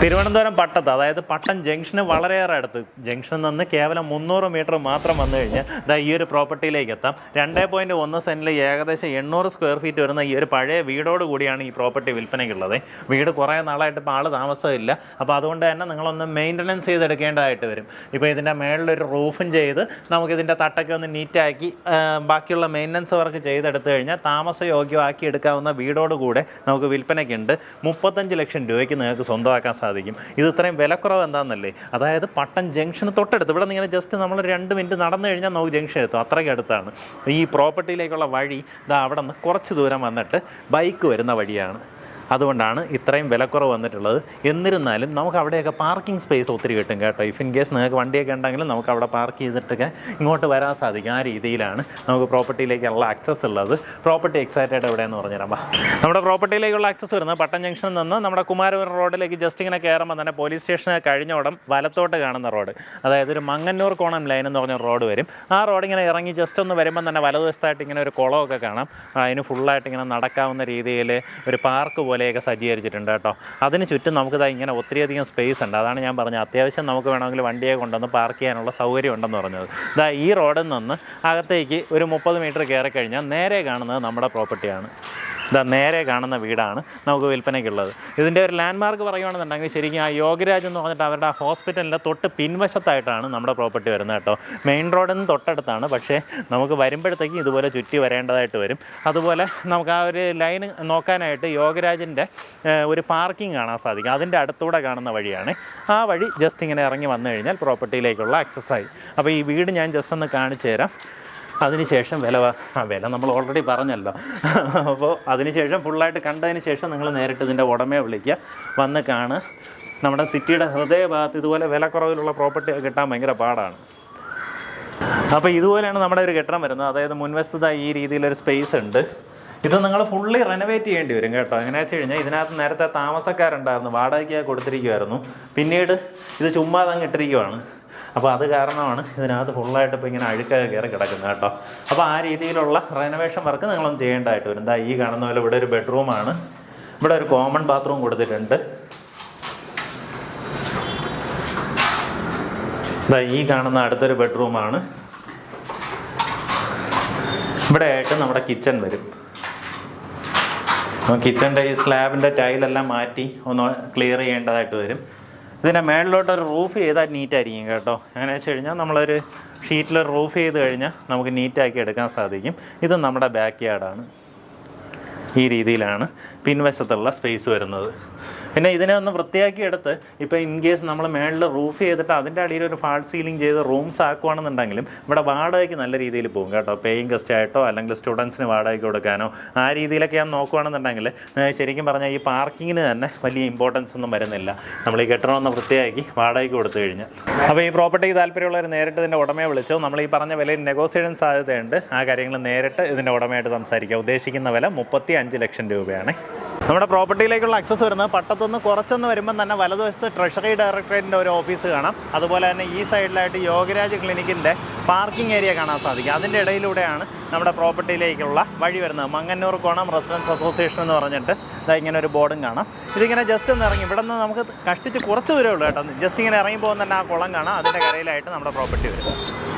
തിരുവനന്തപുരം പട്ടത്ത് അതായത് പട്ടം ജംഗ്ഷന് വളരെയേറെ അടുത്ത്. ജംഗ്ഷനിൽ നിന്ന് കേവലം മുന്നൂറ് മീറ്റർ മാത്രം വന്നു കഴിഞ്ഞാൽ ഇതാ ഈ ഒരു പ്രോപ്പർട്ടിയിലേക്ക് എത്താം. രണ്ടേ പോയിന്റ് ഒന്ന് സെന്റിൽ ഏകദേശം എണ്ണൂറ് സ്ക്വയർ ഫീറ്റ് വരുന്ന ഈ ഒരു പഴയ വീടോട് കൂടിയാണ് ഈ പ്രോപ്പർട്ടി വിൽപ്പനയ്ക്കുള്ളത്. വീട് കുറേ നാളായിട്ട് ഇപ്പോൾ ആൾ താമസമില്ല. അപ്പോൾ അതുകൊണ്ട് തന്നെ നിങ്ങളൊന്ന് മെയിന്റനൻസ് ചെയ്തെടുക്കേണ്ടതായിട്ട് വരും. ഇപ്പോൾ ഇതിന്റെ മേളിലൊരു റൂഫും ചെയ്ത് നമുക്കിതിന്റെ തട്ടൊക്കെ ഒന്ന് നീറ്റാക്കി ബാക്കിയുള്ള മെയിന്റനൻസ് വർക്ക് ചെയ്തെടുത്തു കഴിഞ്ഞാൽ താമസയോഗ്യമാക്കി എടുക്കാവുന്ന വീടോട് കൂടെ നമുക്ക് വിൽപ്പനയ്ക്കുണ്ട്. മുപ്പത്തഞ്ച് ലക്ഷം രൂപയ്ക്ക് നിങ്ങൾക്ക് സ്വന്തമാക്കാൻ സാധിക്കും. ഇത് ഇത്രയും വിലക്കുറവ് എന്താണെന്നല്ലേ അതായത് പട്ടം ജംഗ്ഷന് തൊട്ടടുത്ത്. ഇവിടെ നിന്ന് ഇങ്ങനെ ജസ്റ്റ് നമ്മൾ രണ്ട് മിനിറ്റ് നടന്നു കഴിഞ്ഞാൽ നമുക്ക് ജംഗ്ഷൻ എത്തും. അത്രയ്ക്ക് അടുത്താണ്. ഈ പ്രോപ്പർട്ടിയിലേക്കുള്ള വഴി ഇതാ അവിടെ നിന്ന് കുറച്ച് ദൂരം വന്നിട്ട് ബൈക്ക് വരുന്ന വഴിയാണ്. അതുകൊണ്ടാണ് ഇത്രയും വിലക്കുറവ് വന്നിട്ടുള്ളത്. എന്നിരുന്നാലും നമുക്ക് അവിടെയൊക്കെ പാർക്കിംഗ് സ്പേസ് ഒത്തിരി കിട്ടും കേട്ടോ. ഇഫ് ഇൻ കേസ് നിങ്ങൾക്ക് വണ്ടിയൊക്കെ ഉണ്ടെങ്കിലും നമുക്ക് അവിടെ പാർക്ക് ചെയ്തിട്ടൊക്കെ ഇങ്ങോട്ട് വരാൻ സാധിക്കും ആ രീതിയിലാണ് നമുക്ക് പ്രോപ്പർട്ടിയിലേക്കുള്ള ആക്സസ് ഉള്ളത്. പ്രോപ്പർട്ടി എക്സൈറ്റഡ് എവിടെയെന്ന് പറഞ്ഞുതരാം. നമ്മുടെ പ്രോപ്പർട്ടിയിലേക്കുള്ള ആക്സസ് വരുന്നത് പട്ടൻ ജംഗ്ഷനിൽ നിന്ന് നമ്മുടെ കുമാരപുരം റോഡിലേക്ക് ജസ്റ്റ് ഇങ്ങനെ കയറുമ്പോൾ തന്നെ പോലീസ് സ്റ്റേഷന് കഴിഞ്ഞ ഉടൻ വലത്തോട്ട് കാണുന്ന റോഡ് അതായത് ഒരു മങ്ങന്നൂർ കോണം ലൈൻ എന്ന് പറഞ്ഞ റോഡ് വരും. ആ റോഡ് ഇങ്ങനെ ഇറങ്ങി ജസ്റ്റ് ഒന്ന് വരുമ്പോൾ തന്നെ വലതുവശത്തായിട്ട് ഇങ്ങനെ ഒരു കുളമൊക്കെ കാണാം. അതിന് ഫുള്ളായിട്ട് ഇങ്ങനെ നടക്കാവുന്ന രീതിയിൽ ഒരു പാർക്ക് പോലെയൊക്കെ സജ്ജീകരിച്ചിട്ടുണ്ട് കേട്ടോ. അതിന് ചുറ്റും നമുക്കിതാ ഇങ്ങനെ ഒത്തിരിയധികം സ്പേസ് ഉണ്ട്. അതാണ് ഞാൻ പറഞ്ഞത്. അത്യാവശ്യം നമുക്ക് വേണമെങ്കിൽ വണ്ടിയെ കൊണ്ടുവന്ന് പാർക്ക് ചെയ്യാനുള്ള സൗകര്യം ഉണ്ടെന്ന് പറഞ്ഞത്. ഇതാ ഈ റോഡിൽ നിന്ന് അകത്തേക്ക് ഒരു മുപ്പത് മീറ്റർ കയറി കഴിഞ്ഞാൽ നേരെ കാണുന്നത് നമ്മുടെ പ്രോപ്പർട്ടിയാണ് ഇതാ നേരെ കാണുന്ന വീടാണ് നമുക്ക് വിൽപ്പനയ്ക്കുള്ളത്. ഇതിന്റെ ഒരു ലാൻഡ്മാർക്ക് പറയുകയാണെന്നുണ്ടെങ്കിൽ ശരിക്കും ആ യോഗരാജ് എന്ന് പറഞ്ഞിട്ട് അവരുടെ ആ ഹോസ്പിറ്റലിന്റെ തൊട്ട് പിൻവശത്തായിട്ടാണ് നമ്മുടെ പ്രോപ്പർട്ടി വരുന്നത് കേട്ടോ. മെയിൻ റോഡിൽ നിന്ന് തൊട്ടടുത്താണ് പക്ഷേ നമുക്ക് വരുമ്പോഴത്തേക്കും ഇതുപോലെ ചുറ്റി വരേണ്ടതായിട്ട് വരും. അതുപോലെ നമുക്ക് ആ ഒരു ലൈൻ നോക്കാനായിട്ട് യോഗരാജിന്റെ ഒരു പാർക്കിംഗ് കാണാൻ സാധിക്കും. അതിന്റെ അടുത്തൂടെ കാണുന്ന വഴിയാണ്. ആ വഴി ജസ്റ്റ് ഇങ്ങനെ ഇറങ്ങി വന്നു കഴിഞ്ഞാൽ പ്രോപ്പർട്ടിയിലേക്കുള്ള ആക്സസ് ആയി. അപ്പോൾ ഈ വീട് ഞാൻ ജസ്റ്റ് ഒന്ന് കാണിച്ചു തരാം. അതിനുശേഷം വില വില നമ്മൾ ഓൾറെഡി പറഞ്ഞല്ലോ. അപ്പോൾ അതിനുശേഷം ഫുള്ളായിട്ട് കണ്ടതിന് ശേഷം നിങ്ങൾ നേരിട്ട് ഇതിന്റെ ഉടമയെ വിളിക്കുക. വന്ന് കാണുക. നമ്മുടെ സിറ്റിയുടെ ഹൃദയഭാഗത്ത് ഇതുപോലെ വില കുറവിലുള്ള പ്രോപ്പർട്ടി കിട്ടാൻ ഭയങ്കര പാടാണ്. അപ്പോൾ ഇതുപോലെയാണ് നമ്മുടെ ഒരു കെട്ടിടം വരുന്നത്. അതായത് മുൻവശത്തായി ഈ രീതിയിലൊരു സ്പേസ് ഉണ്ട്. ഇത് നിങ്ങൾ ഫുള്ളി റെനോവേറ്റ് ചെയ്യേണ്ടി വരും കേട്ടോ. എങ്ങനെ വെച്ച് കഴിഞ്ഞാൽ ഇതിനകത്ത് നേരത്തെ താമസക്കാരുണ്ടായിരുന്നു വാടകയ്ക്ക് കൊടുത്തിരിക്കുമായിരുന്നു പിന്നീട് ഇത് ചുമ്മാ അങ്ങ് ഇട്ടിരിക്കുവാണ്. അപ്പോൾ അത് കാരണമാണ് ഇതിനകത്ത് ഫുള്ളായിട്ട് ഇപ്പോൾ ഇങ്ങനെ അഴുക്കൊക്കെ കയറി കിടക്കുന്നത് കേട്ടോ. അപ്പോൾ ആ രീതിയിലുള്ള റെനോവേഷൻ വർക്ക് നിങ്ങളൊന്നും ചെയ്യേണ്ടതായിട്ട് വരും. എന്താ ഈ കാണുന്ന പോലെ ഇവിടെ ഒരു ബെഡ്റൂമാണ് ഇവിടെ ഒരു കോമൺ ബാത്റൂം കൊടുത്തിട്ടുണ്ട്. ദാ ഈ കാണുന്ന അടുത്തൊരു ബെഡ്റൂമാണ് ഇവിടെ ആയിട്ട് നമ്മുടെ കിച്ചൺ വരും. കിച്ചണിന്റെ ഈ സ്ലാബിന്റെ ടൈലെല്ലാം മാറ്റി ഒന്ന് ക്ലിയർ ചെയ്യേണ്ടതായിട്ട് വരും. ഇതിന്റെ മേളിലോട്ട് ഒരു റൂഫ് ചെയ്താൽ നീറ്റായിരിക്കും കേട്ടോ. അങ്ങനെ വെച്ച് കഴിഞ്ഞാൽ നമ്മളൊരു ഷീറ്റിൽ റൂഫ് ചെയ്ത് കഴിഞ്ഞാൽ നമുക്ക് നീറ്റാക്കി എടുക്കാൻ സാധിക്കും. ഇത് നമ്മുടെ ബാക്ക് യാർഡാണ്. ഈ രീതിയിലാണ് പിൻവശത്തുള്ള സ്പേസ് വരുന്നത്. പിന്നെ ഇതിനെ ഒന്ന് വൃത്തിയാക്കി എടുത്ത് ഇപ്പോൾ ഇൻ കേസ് നമ്മൾ മേളിൽ റൂഫ് ചെയ്തിട്ട് അതിന്റെ അടിയിൽ ഒരു ഫാൾ സീലിംഗ് ചെയ്ത് റൂംസ് ആക്കുവാണെന്നുണ്ടെങ്കിലും ഇവിടെ വാടകയ്ക്ക് നല്ല രീതിയിൽ പോകും കേട്ടോ. പേയിങ് ഗസ്റ്റ് ആയിട്ടോ അല്ലെങ്കിൽ സ്റ്റുഡൻസിന് വാടകയ്ക്ക് കൊടുക്കാനോ ആ രീതിയിലൊക്കെ ഞാൻ നോക്കുവാണെന്നുണ്ടെങ്കിൽ ശരിക്കും പറഞ്ഞാൽ ഈ പാർക്കിങ്ങിന് തന്നെ വലിയ ഇമ്പോർട്ടൻസ് ഒന്നും വരുന്നില്ല. നമ്മൾ ഈ കെട്ടിടം ഒന്ന് വൃത്തിയാക്കി വാടകയ്ക്ക് കൊടുത്തു കഴിഞ്ഞാൽ. അപ്പോൾ ഈ പ്രോപ്പർട്ടിക്ക് താല്പര്യമുള്ളവർ നേരിട്ട് ഇതിന്റെ ഉടമയെ വിളിച്ചോ. നമ്മൾ ഈ പറഞ്ഞ വിലയിൽ നെഗോസിയേഷൻ സാധ്യതയുണ്ട്. ആ കാര്യങ്ങൾ നേരിട്ട് ഇതിന്റെ ഉടമയായിട്ട് സംസാരിക്കുക ഉദ്ദേശിക്കുന്ന വില മുപ്പത്തി അഞ്ച് ലക്ഷം രൂപയാണ്. നമ്മുടെ പ്രോപ്പർട്ടിയിലേക്കുള്ള അക്സസ് വരുന്നത് പട്ടത്തുനിന്ന് കുറച്ചൊന്ന് വരുമ്പോൾ തന്നെ വലതുവശത്ത് ട്രഷറി ഡയറക്ടറേറ്റിന്റെ ഒരു ഓഫീസ് കാണാം. അതുപോലെ തന്നെ ഈ സൈഡിലായിട്ട് യോഗരാജ് ക്ലിനിക്കിന്റെ പാർക്കിംഗ് ഏരിയ കാണാൻ സാധിക്കും. അതിന്റെ ഇടയിലൂടെയാണ് നമ്മുടെ പ്രോപ്പർട്ടിയിലേക്കുള്ള വഴി വരുന്നത്. മങ്ങന്നൂർ കോണം റെസിഡൻസ് അസോസിയേഷൻ എന്ന് പറഞ്ഞിട്ട് ഇതാ ഇങ്ങനെ ഒരു ബോർഡും കാണാം. ഇതിങ്ങനെ ജസ്റ്റ് ഒന്ന് ഇറങ്ങി ഇവിടെ നിന്ന് നമുക്ക് കഷ്ടിച്ച് കുറച്ച് ദൂരമേ ഉള്ളൂ കേട്ടോ. ജസ്റ്റ് ഇങ്ങനെ ഇറങ്ങി പോകുന്ന തന്നെ ആ കുളം കാണാം. അതിന്റെ കരയിലായിട്ട് നമ്മുടെ പ്രോപ്പർട്ടി വരും